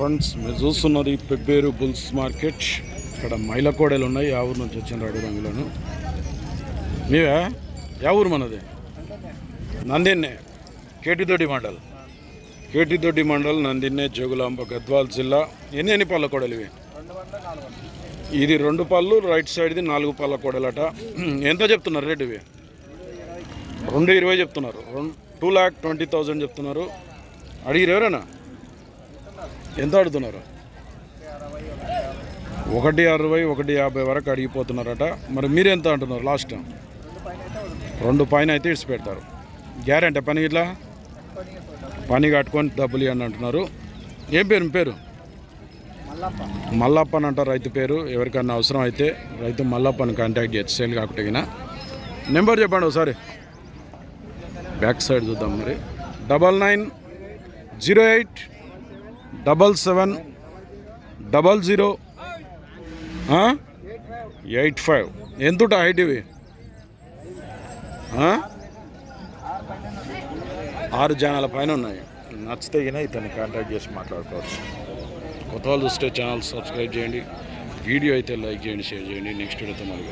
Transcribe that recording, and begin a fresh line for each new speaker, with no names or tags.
Friends మీరు చూస్తున్నది Pebbair bulls market. ఇక్కడ మైల కోడలు ఉన్నాయి. ఆ ఊరు నుంచి వచ్చిన అడుగు రంగులను. మీవే యా ఊరు మనది? నందిన్నే. కేటిదొడ్డి మండల్. కేటిదొడ్డి మండల్ నందిన్నే జోగులాంబ గద్వాల్ జిల్లా. ఎన్ని ఎన్ని పళ్ళ కోడలు ఇవి? ఇది రెండు పళ్ళు రైట్ సైడ్ది నాలుగు పళ్ళ కోడలట. ఎంత చెప్తున్నారు రేట్ ఇవి? రెండు ఇరవై చెప్తున్నారు. రెండు టూ ల్యాక్ ట్వంటీ థౌజండ్ చెప్తున్నారు. అడిగిరు ఎవరైనా? ఎంత అడుగుతున్నారు ఒకటి అరవై ఒకటి యాభై వరకు అడిగిపోతున్నారట. మరి మీరు ఎంత అంటున్నారు లాస్ట్? రెండు పైన అయితే ఇడిచి పెడతారు. గ్యారంటీ పని ఇట్లా? పని కట్టుకొని డబ్బులు ఇవ్వండి అంటున్నారు. ఏం పేరు? మీ పేరు? మల్లప్ప. అని అంటారు రైతు పేరు. ఎవరికన్నా అవసరం అయితే రైతు మల్లప్పని కాంటాక్ట్ చేయొచ్చు. సేల్ కాకుండా నెంబర్ చెప్పండి ఒకసారి. బ్యాక్ సైడ్ చూద్దాం మరి. Double nine zero eight double seven double zero eight five. ఎంత హైట్ ఇవి? ఆరు జానాల పైన ఉన్నాయి. నచ్చితే గిన ఇతన్ని కాంటాక్ట్ చేసి మాట్లాడుకోవచ్చు. కొత్త వాళ్ళు చూస్తే ఛానల్ సబ్స్క్రైబ్ చేయండి. వీడియో అయితే లైక్ చేయండి షేర్ చేయండి. నెక్స్ట్ వీడియోతో మళ్ళీ